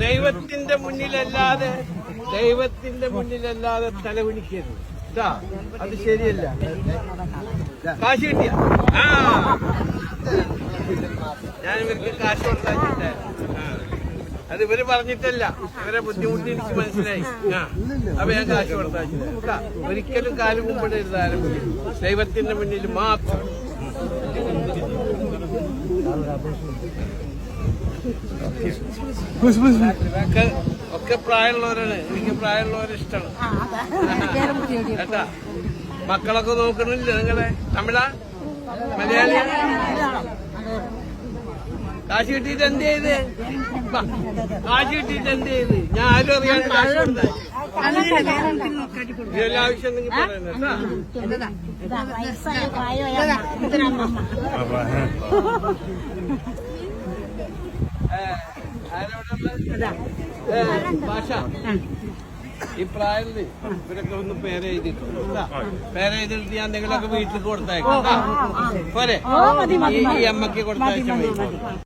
ദൈവത്തിന്റെ മുന്നിലല്ലാതെ ദൈവത്തിന്റെ മുന്നിലല്ലാതെ തലവിളിക്കരുത് ഇതാ അത് ശരിയല്ല. കാശ് കിട്ടിയ? ആ. ഞാൻ ഇവർക്ക് കാശ് കൊടുത്തിട്ടുണ്ട് അത് ഇവർ പറഞ്ഞിട്ടല്ല. ഇവരെ ബുദ്ധിമുട്ടി എനിക്ക് മനസ്സിലായി. അപ്പൊ ഞാൻ കാശ് കൊടുത്താ ഒരിക്കലും കാലം മുമ്പ് ആരും ദൈവത്തിന്റെ മുന്നിൽ മാത്രം ഒക്കെ ഒക്കെ പ്രായമുള്ളവരാണ്. എനിക്ക് പ്രായമുള്ളവരെ ഇഷ്ടമാണ്. കേട്ടാ? മക്കളൊക്കെ നോക്കണില്ല നിങ്ങളെ? തമിഴാ? മലയാളി കാശ് കിട്ടിയിട്ട് എന്ത് ചെയ്ത്? കാശ് കിട്ടിയിട്ട് എന്ത് ചെയ്ത്? ഞാൻ ആരും അറിയാൻ കാശ് കൊടുത്തേ ഭാഷ. ഈ പ്രായത്തിൽ ഇവരൊക്കെ ഒന്ന് പേര് എഴുതിട്ട് കേട്ടാ. പേര് എഴുതിയിട്ട് ഞാൻ നിങ്ങളൊക്കെ വീട്ടിൽ കൊടുത്തയക്കാം. പോരെ? ഈ അമ്മയ്ക്ക് കൊടുത്തയച്ചാൽ